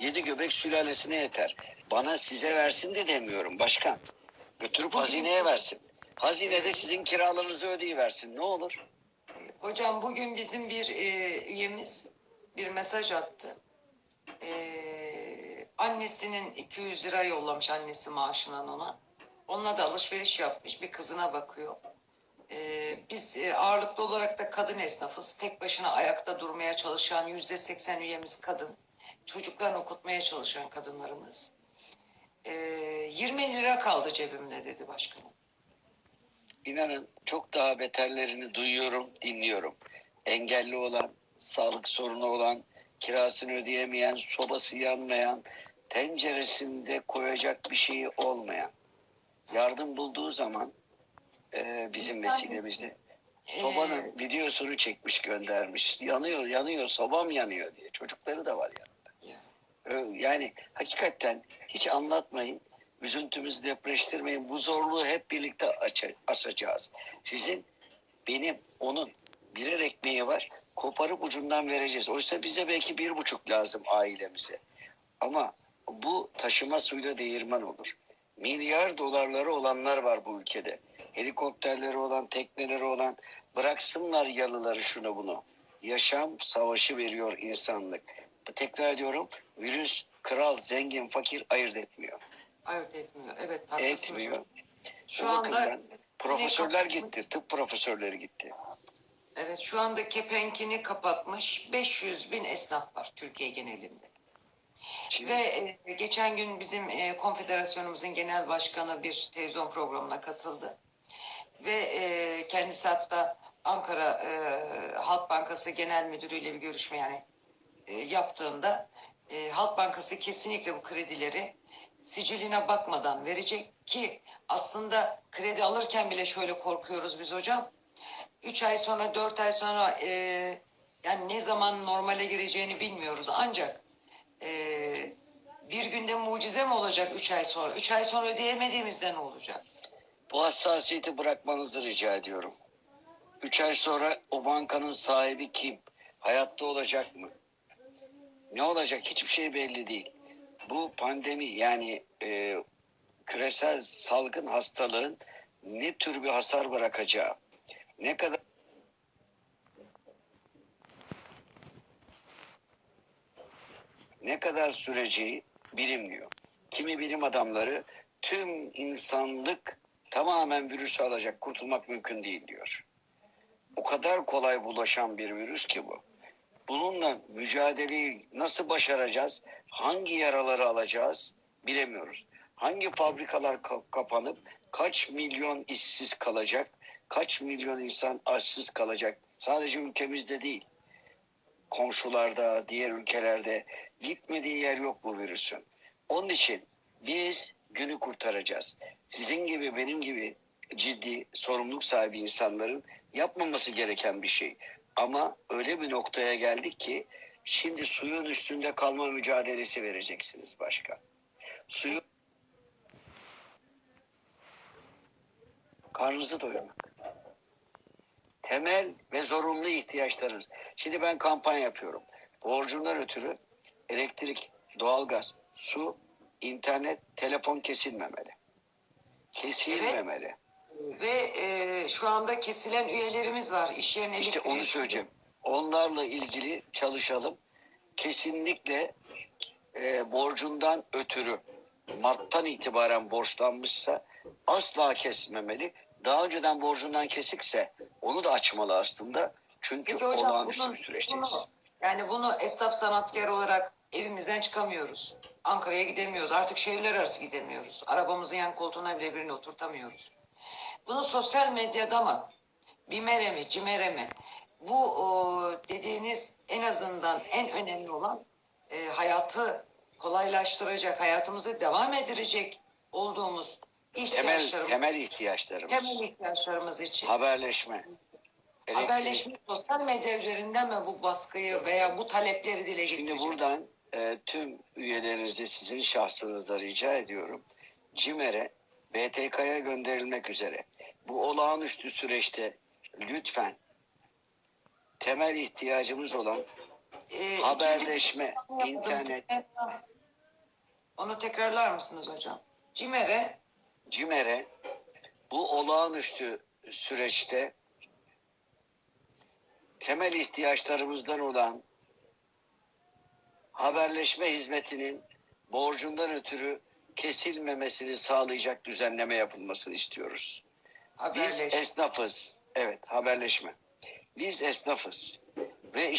Yedi göbek sülalesine yeter. Bana size versin de demiyorum başkan. Götürüp hazineye versin. Hazinede sizin kiralarınızı ödeyiversin. Ne olur? Hocam bugün bizim bir e, üyemiz bir mesaj attı. E, annesinin 200 lira yollamış annesi maaşından ona. Onunla da alışveriş yapmış. Bir kızına bakıyor. E, biz e, ağırlıklı olarak da kadın esnafız. Tek başına ayakta durmaya çalışan yüzde seksen üyemiz kadın. Çocuklarını okutmaya çalışan kadınlarımız. E, 20 lira kaldı cebimde dedi başkanım. İnanın çok daha beterlerini duyuyorum, dinliyorum. Engelli olan, sağlık sorunu olan, kirasını ödeyemeyen, sobası yanmayan, tenceresinde koyacak bir şeyi olmayan. Yardım bulduğu zaman e, bizim vesilemizle sobanın videosunu çekmiş göndermiş. Yanıyor, yanıyor, sobam yanıyor diye. Çocukları da var ya. Ö- Yani hakikaten hiç anlatmayın. Üzüntümüzü depreştirmeyin. Bu zorluğu hep birlikte aşacağız. Sizin, benim, onun birer ekmeği var. Koparıp ucundan vereceğiz. Oysa bize belki bir buçuk lazım ailemize. Ama bu taşıma suyla değirmen olur. Milyar dolarları olanlar var bu ülkede. Helikopterleri olan, tekneleri olan bıraksınlar yalıları şunu bunu. Yaşam savaşı veriyor insanlık. Tekrar diyorum virüs kral, zengin, fakir ayırt etmiyor. Ayırt etmiyor. Evet haklısınız. Etmiyor. Şu O anda profesörler gitti, tıp profesörleri gitti. Evet şu anda kepenkini kapatmış 500 bin esnaf var Türkiye genelinde. Şimdi Ve e, geçen gün bizim e, konfederasyonumuzun genel başkanı bir televizyon programına katıldı. Ve e, kendisi hatta Ankara e, Halk Bankası Genel Müdürü ile bir görüşme yani e, yaptığında e, Halk Bankası kesinlikle bu kredileri siciline bakmadan verecek ki aslında kredi alırken bile şöyle korkuyoruz biz hocam. 3 ay sonra 4 ay sonra e, yani ne zaman normale gireceğini bilmiyoruz ancak e, bir günde mucize mi olacak 3 ay sonra? 3 ay sonra ödeyemediğimizde ne olacak? bu hassasiyeti bırakmanızı rica ediyorum. Üç ay sonra o bankanın sahibi kim? Hayatta olacak mı? Ne olacak? Hiçbir şey belli değil. Bu pandemi yani e, küresel salgın hastalığın ne tür bir hasar bırakacağı, ne kadar ne kadar süreceği bilinmiyor. Kimi bilim adamları tüm insanlık tamamen virüsü alacak, kurtulmak mümkün değil diyor. O kadar kolay bulaşan bir virüs ki bu. Bununla mücadeleyi nasıl başaracağız? Hangi yaraları alacağız? Bilemiyoruz. Hangi fabrikalar ka- kapanıp kaç milyon işsiz kalacak? Kaç milyon insan açsız kalacak? Sadece ülkemizde değil. Komşularda, diğer ülkelerde gitmediği yer yok bu virüsün. Onun için biz günü kurtaracağız. Sizin gibi benim gibi ciddi sorumluluk sahibi insanların yapmaması gereken bir şey. Ama öyle bir noktaya geldik ki şimdi suyun üstünde kalma mücadelesi vereceksiniz başka. Suyu karnınızı doyurmak. Temel ve zorunlu ihtiyaçlarınız. Şimdi ben kampanya yapıyorum. Borcundan ötürü elektrik, doğalgaz, su, internet, telefon kesilmemeli. Kesilmemeli. Ve e, şu anda kesilen üyelerimiz var. İş yerine İşte onu söyleyeceğim. Onlarla ilgili çalışalım. Kesinlikle e, borcundan ötürü Mart'tan itibaren borçlanmışsa asla kesmemeli. Daha önceden borcundan kesikse onu da açmalı aslında. Çünkü Peki hocam olağanüstü bunun, bir süreçteyiz. bunu, yani bunu esnaf sanatkar olarak evimizden çıkamıyoruz. Ankara'ya gidemiyoruz. Artık şehirler arası gidemiyoruz. Arabamızın yan koltuğuna bile birini oturtamıyoruz. Bunu sosyal medyada mı? Bimere mi? Cimere mi? Bu o, dediğiniz en azından en önemli olan e, hayatı kolaylaştıracak, hayatımızı devam ettirecek olduğumuz Temel, ihtiyaçlarımız, temel ihtiyaçlarımız. temel ihtiyaçlarımız için. Haberleşme. elektrik. Haberleşme sosyal medya üzerinden mi bu baskıyı veya bu talepleri dile Şimdi getirecek? buradan e, tüm üyelerinizi sizin şahsınızda rica ediyorum. CİMER'e, BTK'ya gönderilmek üzere. Bu olağanüstü süreçte lütfen temel ihtiyacımız olan e, ikinci- haberleşme, internet, Onu tekrarlar mısınız hocam? CİMER'e CİMER'e bu olağanüstü süreçte temel ihtiyaçlarımızdan olan haberleşme hizmetinin borcundan ötürü kesilmemesini sağlayacak düzenleme yapılmasını istiyoruz. Biz esnafız. Evet, haberleşme. Biz esnafız. Ve